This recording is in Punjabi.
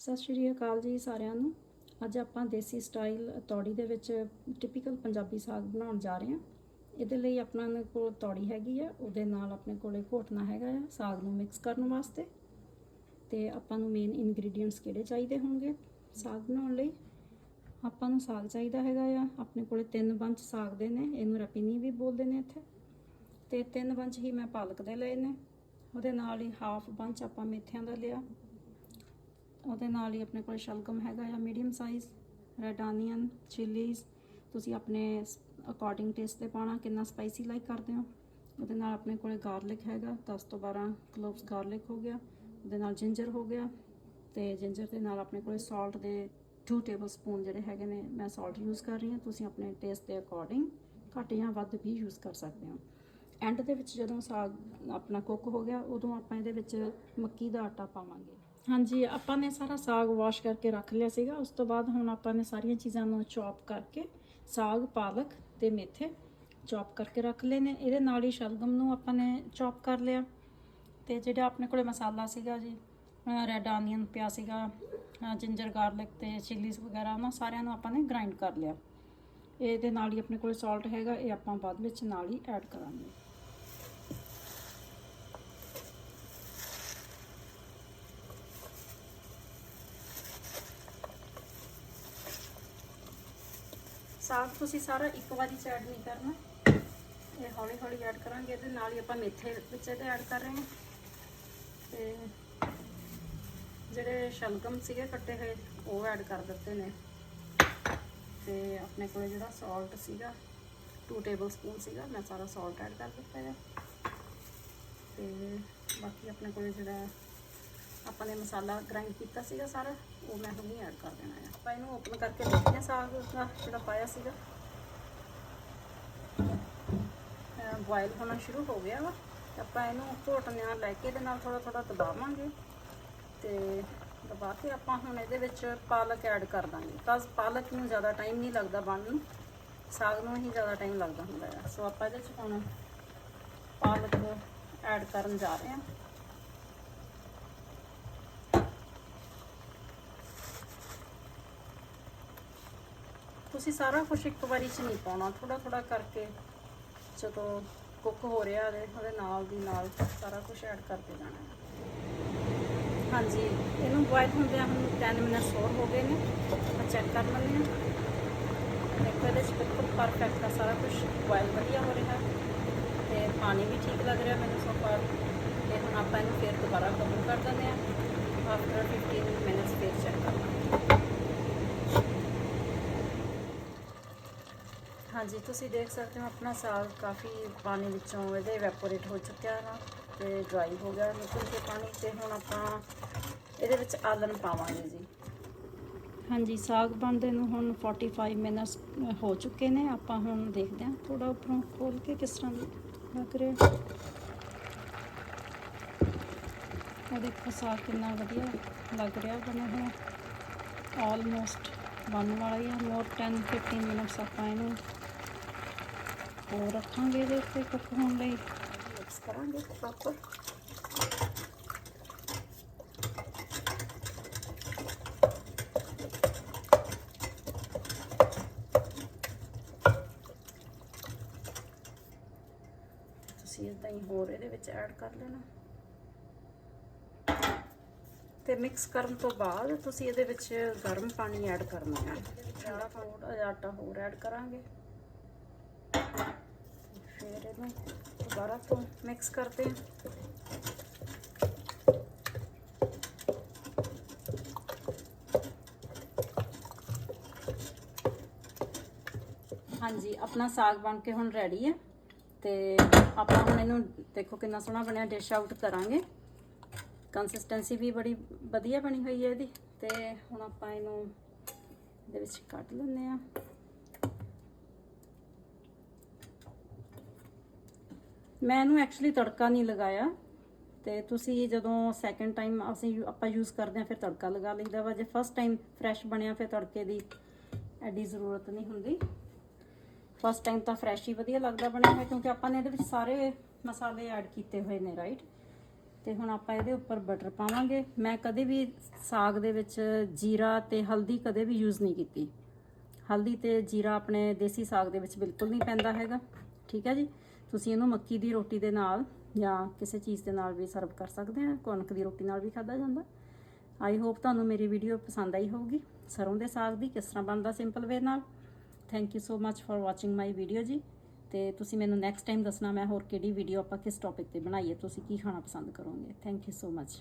ਸਤਿ ਸ਼੍ਰੀ ਅਕਾਲ ਜੀ ਸਾਰਿਆਂ ਨੂੰ। ਅੱਜ ਆਪਾਂ ਦੇਸੀ ਸਟਾਈਲ ਤੌੜੀ ਦੇ ਵਿੱਚ ਟਿਪੀਕਲ ਪੰਜਾਬੀ ਸਾਗ ਬਣਾਉਣ ਜਾ ਰਹੇ ਹਾਂ। ਇਹਦੇ ਲਈ ਆਪਣਾ ਕੋਲ ਤੌੜੀ ਹੈਗੀ ਆ, ਉਹਦੇ ਨਾਲ ਆਪਣੇ ਕੋਲੇ ਘੋਟਣਾ ਹੈਗਾ ਆ, ਸਾਗ ਨੂੰ ਮਿਕਸ ਕਰਨ ਵਾਸਤੇ। ਤੇ ਆਪਾਂ ਨੂੰ ਮੇਨ ਇਨਗਰੀਡੀਅੰਟਸ ਕਿਹੜੇ ਚਾਹੀਦੇ ਹੋਣਗੇ ਸਾਗ ਬਣਾਉਣ ਲਈ? ਆਪਾਂ ਨੂੰ ਸਾਗ ਚਾਹੀਦਾ ਹੈਗਾ ਆ, ਆਪਣੇ ਕੋਲੇ ਤਿੰਨ ਬੰਚ ਸਾਗ ਦੇ ਨੇ, ਇਹਨੂੰ ਰਪੀਨੀ ਵੀ ਬੋਲਦੇ ਨੇ ਇੱਥੇ। ਤੇ ਤਿੰਨ ਬੰਚ ਹੀ ਮੈਂ ਪਾਲਕ ਦੇ ਲਏ ਨੇ। ਉਹਦੇ ਨਾਲ ਹੀ ਹਾਫ ਬੰਚ ਆਪਾਂ ਮੇਥਿਆਂ ਦਾ ਲਿਆ। ਉਹਦੇ ਨਾਲ ਹੀ ਆਪਣੇ ਕੋਲ ਸ਼ਲਗਮ ਹੈਗਾ ਆ medium size red onion chillies ਤੁਸੀਂ ਆਪਣੇ ਅਕੋਰਡਿੰਗ ਟੇਸਟ ਤੇ ਪਾਣਾ ਕਿੰਨਾ ਸਪਾਈਸੀ ਲਾਈਕ ਕਰਦੇ ਹੋ। ਉਹਦੇ ਨਾਲ ਆਪਣੇ ਕੋਲੇ ਗਾਰਲਿਕ ਹੈਗਾ 10 ਤੋਂ 12 ਕਲੋਵਸ ਗਾਰਲਿਕ ਹੋ ਗਿਆ। ਉਹਦੇ ਨਾਲ ਜਿੰਜਰ ਹੋ ਗਿਆ। ਤੇ ਜਿੰਜਰ ਦੇ ਨਾਲ ਆਪਣੇ ਕੋਲੇ ਸਾਲਟ ਦੇ 2 ਟੇਬਲ ਸਪੂਨ ਜਿਹੜੇ ਹੈਗੇ ਨੇ, ਮੈਂ ਸਾਲਟ ਯੂਜ਼ ਕਰ ਰਹੀ ਹਾਂ। ਤੁਸੀਂ ਆਪਣੇ ਟੇਸਟ ਦੇ ਅਕੋਰਡਿੰਗ ਘੱਟ ਜਾਂ ਵੱਧ ਵੀ ਯੂਜ਼ ਕਰ ਸਕਦੇ ਹੋ। ਐਂਡ ਦੇ ਵਿੱਚ ਜਦੋਂ ਸਾਗ ਆਪਣਾ ਕੁੱਕ ਹੋ ਗਿਆ, ਉਦੋਂ ਆਪਾਂ ਇਹਦੇ ਵਿੱਚ ਮੱਕੀ ਦਾ ਆਟਾ ਪਾਵਾਂਗੇ। ਹਾਂਜੀ, ਆਪਾਂ ਨੇ ਸਾਰਾ ਸਾਗ ਵਾਸ਼ ਕਰਕੇ ਰੱਖ ਲਿਆ ਸੀਗਾ। ਉਸ ਤੋਂ ਬਾਅਦ ਹੁਣ ਆਪਾਂ ਨੇ ਸਾਰੀਆਂ ਚੀਜ਼ਾਂ ਨੂੰ ਚੌਪ ਕਰਕੇ ਸਾਗ, ਪਾਲਕ ਤੇ ਮੇਥੇ ਚੌਪ ਕਰਕੇ ਰੱਖ ਲਏ ਨੇ। ਇਹਦੇ ਨਾਲ ਹੀ ਸ਼ਲਗਮ ਨੂੰ ਆਪਾਂ ਨੇ ਚੌਪ ਕਰ ਲਿਆ। ਤੇ ਜਿਹੜਾ ਆਪਣੇ ਕੋਲੇ ਮਸਾਲਾ ਸੀਗਾ ਜੀ ਰੈਡ ਆਨੀਅਨ ਪਿਆ ਸੀਗਾ ਜਿੰਜਰ ਗਾਰਲਿਕ ਤੇ ਚਿੱਲੀਜ਼ ਵਗੈਰਾ, ਉਹਨਾਂ ਸਾਰਿਆਂ ਨੂੰ ਆਪਾਂ ਨੇ ਗ੍ਰਾਈਂਡ ਕਰ ਲਿਆ। ਇਹਦੇ ਨਾਲ ਹੀ ਆਪਣੇ ਕੋਲੇ ਸਾਲਟ ਹੈਗਾ, ਇਹ ਆਪਾਂ ਬਾਅਦ ਵਿੱਚ ਨਾਲ ਹੀ ਐਡ ਕਰਾਂਗੇ। ਸਾਗ ਤੁਸੀਂ ਸਾਰਾ ਇੱਕ ਵਾਰੀ ਚ ਐਡ ਨਹੀਂ ਕਰਨਾ। ਇਹ ਹੌਲੀ ਹੌਲੀ ਐਡ ਕਰਾਂਗੇ, ਇਹਦੇ ਨਾਲ ਹੀ ਆਪਾਂ ਮੇਥੇ ਵਿੱਚ ਇਹਦੇ ਐਡ ਕਰ ਰਹੇ ਹਾਂ। ਤੇ ਜਿਹੜੇ ਸ਼ਲਗਮ ਸੀਗੇ ਕੱਟੇ ਹੋਏ, ਉਹ ਐਡ ਕਰ ਦਿੱਤੇ ਨੇ। ਤੇ ਆਪਣੇ ਕੋਲ ਜਿਹੜਾ ਸਾਲਟ ਸੀਗਾ 2 ਟੇਬਲ ਸਪੂਨ ਸੀਗਾ, ਮੈਂ ਸਾਰਾ ਸਾਲਟ ਐਡ ਕਰ ਦਿੱਤਾ ਹੈ। ਤੇ ਬਾਕੀ ਆਪਣੇ ਕੋਲ ਜਿਹੜਾ ਆਪਾਂ ਨੇ ਮਸਾਲਾ ਗ੍ਰਾਈਂਡ ਕੀਤਾ ਸੀਗਾ ਸਾਰਾ, ਉਹ ਮੈਂ ਹੁਣੀ ਐਡ ਕਰ ਦੇਣਾ ਆ। ਆਪਾਂ ਇਹਨੂੰ ਓਪਨ ਕਰਕੇ ਦੇਖਦੇ ਹਾਂ ਸਾਗ ਦਾ ਜਿਹੜਾ ਪਾਇਆ ਸੀਗਾ। ਬੋਇਲ ਹੋਣਾ ਸ਼ੁਰੂ ਹੋ ਗਿਆ ਵਾ। ਤੇ ਆਪਾਂ ਇਹਨੂੰ ਘੋਟਨੇ ਨਾਲ ਲੈ ਕੇ ਇਹਦੇ ਨਾਲ ਥੋੜਾ ਥੋੜਾ ਦਬਾਵਾਂਗੇ। ਤੇ ਦਬਾ ਕੇ ਆਪਾਂ ਹੁਣ ਇਹਦੇ ਵਿੱਚ ਪਾਲਕ ਐਡ ਕਰ ਦਾਂਗੇ। ਤਾਂ ਪਾਲਕ ਨੂੰ ਜ਼ਿਆਦਾ ਟਾਈਮ ਨਹੀਂ ਲੱਗਦਾ ਬਣਨ ਨੂੰ। ਸਾਗ ਨੂੰ ਹੀ ਜ਼ਿਆਦਾ ਟਾਈਮ ਲੱਗਦਾ ਹੁੰਦਾ ਹੈ ਸੋ ਆਪਾਂ ਇਹਦੇ ਵਿੱਚ ਹੁਣ ਪਾਲਕ ਐਡ ਕਰਨ ਜਾ ਰਹੇ ਹਾਂ। ਤੁਸੀਂ ਸਾਰਾ ਕੁਝ ਇੱਕ ਵਾਰੀ ਚ ਨਹੀਂ ਪਾਉਣਾ ਥੋੜਾ ਥੋੜਾ ਕਰਕੇ ਜਦੋਂ ਕੁੱਕ ਹੋ ਰਿਹਾ ਉਹਦੇ ਉਹਦੇ ਨਾਲ ਦੀ ਨਾਲ ਸਾਰਾ ਕੁਝ ਐਡ ਕਰਦੇ ਜਾਣਾ ਹਾਂਜੀ, ਇਹਨੂੰ ਬੋਇਲ ਹੁੰਦਿਆਂ ਹੁਣ 10 ਮਿੰਟ ਹੋਰ ਹੋ ਗਏ ਨੇ, ਆਪਾਂ ਚੈੱਕ ਕਰ ਲੈਂਦੇ ਹਾਂ। ਦੇਖੋ ਇਹਦੇ ਚ ਬਿਲਕੁਲ ਪਰਫੈਕਟ ਆ ਸਾਰਾ ਕੁਝ ਬੋਇਲ ਵਧੀਆ ਹੋ ਰਿਹਾ ਤੇ ਪਾਣੀ ਵੀ ਠੀਕ ਲੱਗ ਰਿਹਾ ਮੈਨੂੰ ਸੋ ਫਾਰ ਤੇ ਹੁਣ ਆਪਾਂ ਇਹਨੂੰ ਫੇਰ ਦੁਬਾਰਾ ਕਵਰ ਕਰ ਦਿੰਦੇ ਹਾਂ। ਆਫਟਰ 15 ਮਿੰਟਸ ਫੇਰ ਚੈੱਕ ਕਰ ਲਾਂਗੇ ਹਾਂਜੀ, ਤੁਸੀਂ ਦੇਖ ਸਕਦੇ ਹੋ ਆਪਣਾ ਸਾਗ ਕਾਫੀ ਪਾਣੀ ਵਿੱਚੋਂ ਇਹਦੇ ਇਵੈਪੋਰੇਟ ਹੋ ਚੁੱਕਿਆ ਹੈ ਤੇ ਡਰਾਈ ਹੋ ਗਿਆ ਨਿਕਲ ਕੇ ਪਾਣੀ ਤੇ ਹੁਣ ਆਪਾਂ ਇਹਦੇ ਵਿੱਚ ਆਲਣ ਪਾਵਾਂਗੇ ਜੀ। ਹਾਂਜੀ, ਸਾਗ ਬਣਦੇ ਨੂੰ ਹੁਣ 45 ਮਿੰਟਸ ਹੋ ਚੁੱਕੇ ਨੇ, ਆਪਾਂ ਹੁਣ ਦੇਖਦੇ ਹਾਂ ਥੋੜਾ ਉੱਪਰੋਂ ਖੋਲ ਕੇ ਕਿਸ ਤਰ੍ਹਾਂ ਲੱਗ ਰਿਹਾ। ਉਹ ਦੇਖੋ, ਸਾਗ ਕਿੰਨਾ ਵਧੀਆ ਲੱਗ ਰਿਹਾ ਬਣਿਆ ਹੋਇਆ। ਆਲਮੋਸਟ ਬਣਨ ਵਾਲਾ ਹੀ ਆ। ਮੋਰ 10 15 ਮਿੰਟਸ ਆਪਾਂ ਇਹਨੂੰ ਹੋਰ ਰੱਖਾਂਗੇ ਇਹਦੇ ਉੱਤੇ ਕੁੱਕ ਹੋਣ ਲਈ। ਮਿਕਸ ਕਰਾਂਗੇ ਪ੍ਰੋਪਰ ਤੁਸੀਂ ਇਦਾਂ ਹੀ ਹੋਰ ਇਹਦੇ ਵਿੱਚ ਐਡ ਕਰ ਲੈਣਾ। ਤੇ ਮਿਕਸ ਕਰਨ ਤੋਂ ਬਾਅਦ ਤੁਸੀਂ ਇਹਦੇ ਵਿੱਚ ਗਰਮ ਪਾਣੀ ਐਡ ਕਰਨਾ ਹੈ। ਥੋੜਾ ਥੋੜਾ ਆਟਾ ਹੋਰ ਐਡ ਕਰਾਂਗੇ। ਫਿਰ ਇਹਨੂੰ ਦੁਬਾਰਾ ਤੋਂ ਮਿਕਸ ਕਰਦੇ ਹਾਂ। ਹਾਂਜੀ ਆਪਣਾ ਸਾਗ ਬਣ ਕੇ ਹੁਣ ਰੈਡੀ ਹੈ। ਤੇ ਆਪਾਂ ਹੁਣ ਇਹਨੂੰ ਦੇਖੋ ਕਿੰਨਾ ਸੋਹਣਾ ਬਣਿਆ ਡਿਸ਼ ਆਊਟ ਕਰਾਂਗੇ। ਕੰਸਿਸਟੈਂਸੀ ਵੀ ਬੜੀ ਵਧੀਆ ਬਣੀ ਹੋਈ ਹੈ ਇਹਦੀ ਤੇ ਹੁਣ ਆਪਾਂ ਇਹਨੂੰ ਇਹਦੇ ਵਿੱਚ ਕੱਢ ਲੈਂਦੇ ਆ ਮੈਂ ਇਹਨੂੰ ਐਕਚੁਅਲੀ ਤੜਕਾ ਨਹੀਂ ਲਗਾਇਆ ਤੇ ਤੁਸੀਂ ਜਦੋਂ ਸੈਕੰਡ ਟਾਈਮ ਅਸੀਂ ਆਪਾਂ ਯੂਜ਼ ਕਰਦੇ ਆ ਫਿਰ ਤੜਕਾ ਲਗਾ ਲਈਦਾ ਵਾ। ਜੇ ਫਸਟ ਟਾਈਮ ਫਰੈਸ਼ ਬਣਿਆ, ਫਿਰ ਤੜਕੇ ਦੀ ਐਡੀ ਜ਼ਰੂਰਤ ਨਹੀਂ ਹੁੰਦੀ। ਫਸਟ ਟਾਈਮ ਤਾਂ ਫਰੈਸ਼ ਹੀ ਵਧੀਆ ਲੱਗਦਾ ਬਣਿਆ ਹੋਇਆ, ਕਿਉਂਕਿ ਆਪਾਂ ਨੇ ਇਹਦੇ ਵਿੱਚ ਸਾਰੇ ਮਸਾਲੇ ਐਡ ਕੀਤੇ ਹੋਏ ਨੇ ਰਾਈਟ ਤੇ ਹੁਣ ਆਪਾਂ ਇਹਦੇ ਉੱਪਰ ਬਟਰ ਪਾਵਾਂਗੇ। ਮੈਂ ਕਦੇ ਵੀ ਸਾਗ ਦੇ ਵਿੱਚ ਜੀਰਾ ਤੇ ਹਲਦੀ ਕਦੇ ਵੀ ਯੂਜ਼ ਨਹੀਂ ਕੀਤੀ। ਹਲਦੀ ਤੇ ਜੀਰਾ ਆਪਣੇ ਦੇਸੀ ਸਾਗ ਦੇ ਵਿੱਚ ਬਿਲਕੁਲ ਨਹੀਂ ਪੈਂਦਾ ਹੈਗਾ। ਠੀਕ ਹੈ ਜੀ? ਤੁਸੀਂ ਇਹਨੂੰ ਮੱਕੀ ਦੀ ਰੋਟੀ ਦੇ ਨਾਲ ਜਾਂ ਕਿਸੇ ਚੀਜ਼ ਦੇ ਨਾਲ ਵੀ ਸਰਵ ਕਰ ਸਕਦੇ ਆ। ਕਣਕ ਦੀ ਰੋਟੀ ਨਾਲ ਵੀ ਖਾਧਾ ਜਾਂਦਾ। ਆਈ ਹੋਪ ਤੁਹਾਨੂੰ ਮੇਰੀ ਵੀਡੀਓ ਪਸੰਦ ਆਈ ਹੋਊਗੀ। ਸਰੋਂ ਦੇ ਸਾਗ ਦੀ ਕਿਸ ਤਰ੍ਹਾਂ ਬਣਦਾ ਸਿੰਪਲ ਵੇ ਨਾਲ? Thank you so much for watching my video ਜੀ। ਤੇ ਤੁਸੀਂ ਮੈਨੂੰ ਨੈਕਸਟ ਟਾਈਮ ਦੱਸਣਾ ਮੈਂ ਹੋਰ ਕਿਹੜੀ ਵੀਡੀਓ ਆਪਾਂ ਕਿਸ ਟੌਪਿਕ ਤੇ ਬਣਾਈਏ, ਤੁਸੀਂ ਕੀ ਖਾਣਾ ਪਸੰਦ ਕਰੋਗੇ? Thank you so much